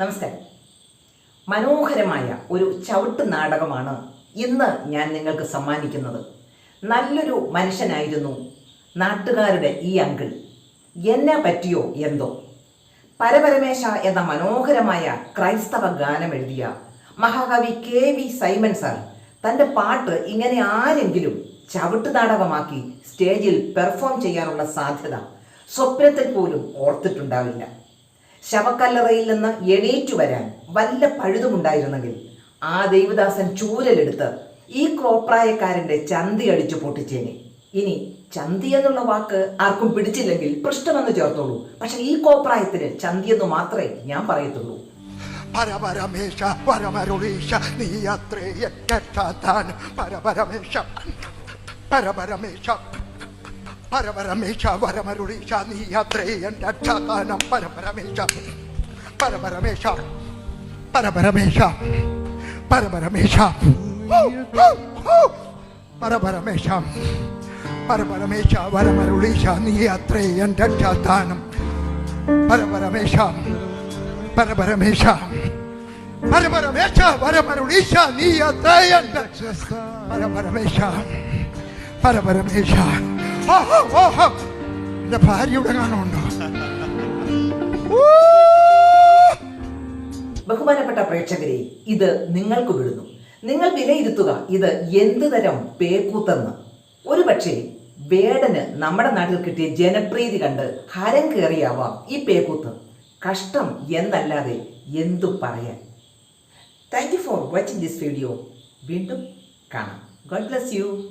നമസ്കാരം. മനോഹരമായ ഒരു ചവിട്ട് നാടകമാണ് ഇന്ന് ഞാൻ നിങ്ങൾക്ക് സമ്മാനിക്കുന്നത്. നല്ലൊരു മനുഷ്യനായിരുന്നു നാട്ടുകാരുടെ ഈ അങ്കിൾ. എന്നെ പറ്റിയോ എന്തോ? പരപരമേശ എന്ന മനോഹരമായ ക്രൈസ്തവ ഗാനം എഴുതിയ മഹാകവി കെ വി സൈമൻ സാർ തന്റെ പാട്ട് ഇങ്ങനെ ആരെങ്കിലും ചവിട്ട് നാടകമാക്കി സ്റ്റേജിൽ പെർഫോം ചെയ്യാനുള്ള സാധ്യത സ്വപ്നത്തിൽ പോലും ഓർത്തിട്ടുണ്ടാവില്ല. ശവക്കല്ലറയിൽ നിന്ന് എണീറ്റു വരാൻ വല്ല പഴുതുമുണ്ടായിരുന്നെങ്കിൽ ആ ദേവദാസൻ ചൂരലെടുത്ത് ഈ ക്രോപ്രായക്കാരന്റെ ചന്തി അടിച്ചു പൊട്ടിച്ചേനെ. ഇനി ചന്തി എന്നുള്ള വാക്ക് ആർക്കും പിടിച്ചില്ലെങ്കിൽ പൃഷ്ഠമെന്ന് ചേർത്തോളൂ. പക്ഷെ ഈ കോപ്രായത്തിന് ചന്തി എന്ന് മാത്രമേ ഞാൻ പറയത്തുള്ളൂ. പരപരമേശ പരമരുളീശ നീ അത്രേ പരപരമേശ പരപരമേശ. പരപരമേശ വരമരുളീശ നീ അത്രേ എന്റെ രക്ഷാതാനം പരപരമേശ പരപരമേശ പരപരമേശ പരപരമേശ. പരപരമേശ പരപരമേശ വരമരുളീശ നീ അത്രേ എന്റെ രക്ഷാതാനം പരപരമേശ പരപരമേശ പരപരമേശ വരമരുളീശ നീ അത്രയൻ പരപരമേശ പരപരമേശ. ഓഹോ എന്റെ ഭാര്യയുടെ കാണുന്നുണ്ടോ? ബഹുമാനപ്പെട്ട പ്രേക്ഷകരെ ഇത് നിങ്ങൾക്ക് വിടുന്നു. നിങ്ങൾ വിലയിരുത്തുക ഇത് എന്ത് തരം പേക്കൂത്തെന്ന്. ഒരു പക്ഷേ വേടന് നമ്മുടെ നാട്ടിൽ കിട്ടിയ ജനപ്രീതി കണ്ട് ഹരം കയറിയാവാം ഈ പേക്കൂത്ത്. കഷ്ടം എന്നല്ലാതെ എന്തു പറയാൻ. Thank you for watching this video വീണ്ടും കാണാം. God bless you